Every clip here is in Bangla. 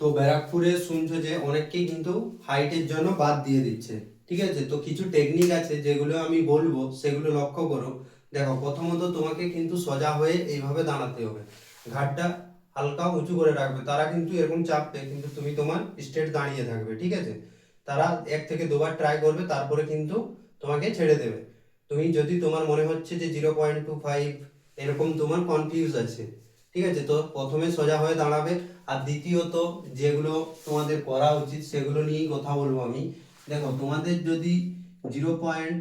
তো ব্যারাকপুরে শুনছো যে অনেককেই কিন্তু হাইটের জন্য বাদ দিয়ে দিচ্ছে। ঠিক আছে? তো কিছু টেকনিক আছে যেগুলো আমি বলব, সেগুলো লক্ষ্য করো। দেখো, প্রথমত তোমাকে কিন্তু সোজা হয়ে এইভাবে দাঁড়াতে হবে। ঘাটটা হালকা উঁচু করে রাখবে। তারা কিন্তু এরকম চাপবে, কিন্তু তুমি তোমার স্টেট দাঁড়িয়ে থাকবে, ঠিক আছে? তারা এক থেকে দুবার ট্রাই করবে, তারপরে কিন্তু তোমাকে ছেড়ে দেবে। তুমি যদি তোমার মনে হচ্ছে যে জিরো পয়েন্ট টু ফাইভ এরকম তোমার কনফিউজ আছে ঠিক আছে? তো প্রথমে সোজা হয়ে দাঁড়াবে আর দ্বিতীয়ত যেগুলো তোমাদের করা উচিত সেগুলো নিয়েই কথা বলব আমি। দেখো, তোমাদের যদি জিরো পয়েন্ট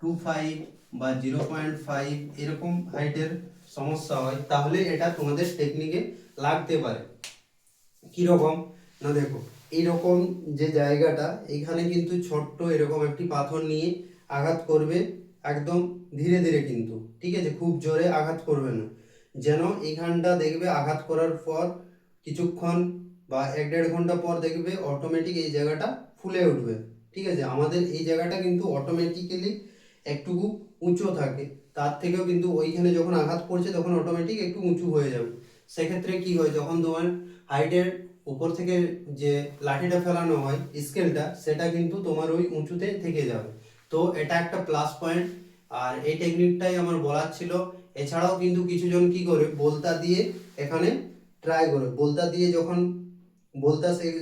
টু ফাইভ বা জিরো পয়েন্ট ফাইভ এরকম হাইটের সমস্যা হয়, তাহলে এটা তোমাদের টেকনিকে লাগতে পারে। কীরকম? না, দেখো, এইরকম যে জায়গাটা এখানে কিন্তু ছোট্ট এরকম একটি পাথর নিয়ে আঘাত করবে একদম ধীরে ধীরে কিন্তু। ঠিক আছে? খুব জোরে আঘাত করবে না। যেন এইখানটা দেখবে আঘাত করার পর কিছুক্ষণ বা এক দেড় ঘণ্টা পর দেখবে অটোমেটিক এই জায়গাটা ফুলে উঠবে। ঠিক আছে? আমাদের এই জায়গাটা কিন্তু অটোমেটিক্যালি একটুকু উঁচু থাকে। তার থেকেও কিন্তু ওইখানে যখন আঘাত পড়ছে তখন অটোমেটিক একটু উঁচু হয়ে যাবে। সেক্ষেত্রে কি হয়? যখন তোমার হাইটের উপর থেকে যে লাঠিটা ফেলানো হয় স্কেলটা সেটা কিন্তু তোমার ওই উঁচুতে থেকে যাবে। তো এটা একটা প্লাস পয়েন্ট আর এই টেকনিকটাই আমার বলার ছিল। এছাড়াও কিন্তু কিছুজন কি করে, বলতা দিয়ে এখানে ট্রাই করে। বলতা দিয়ে যখন বলতা সেই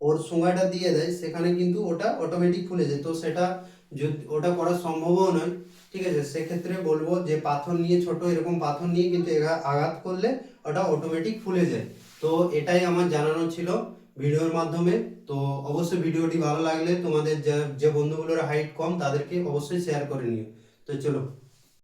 ওর সোঙাটা দিয়ে দেয়, সেখানে কিন্তু ওটা অটোমেটিক খুলে যায়। তো সেটা যদি ওটা করা সম্ভবও নয়। ঠিক আছে? সেক্ষেত্রে বলব যে পাথর নিয়ে, ছোট এরকম পাথর নিয়ে কিন্তু আঘাত করলে ওটা অটোমেটিক ফুলে যায়। তো এটাই আমার জানানো ছিল। ভিডিওর মাধ্যমে। তো অবশ্যই ভিডিওটি ভালো লাগলে তোমাদের যে বন্ধুগুলোর হাইট কম, তাদেরকে অবশ্যই শেয়ার করে নিও। তো চলো।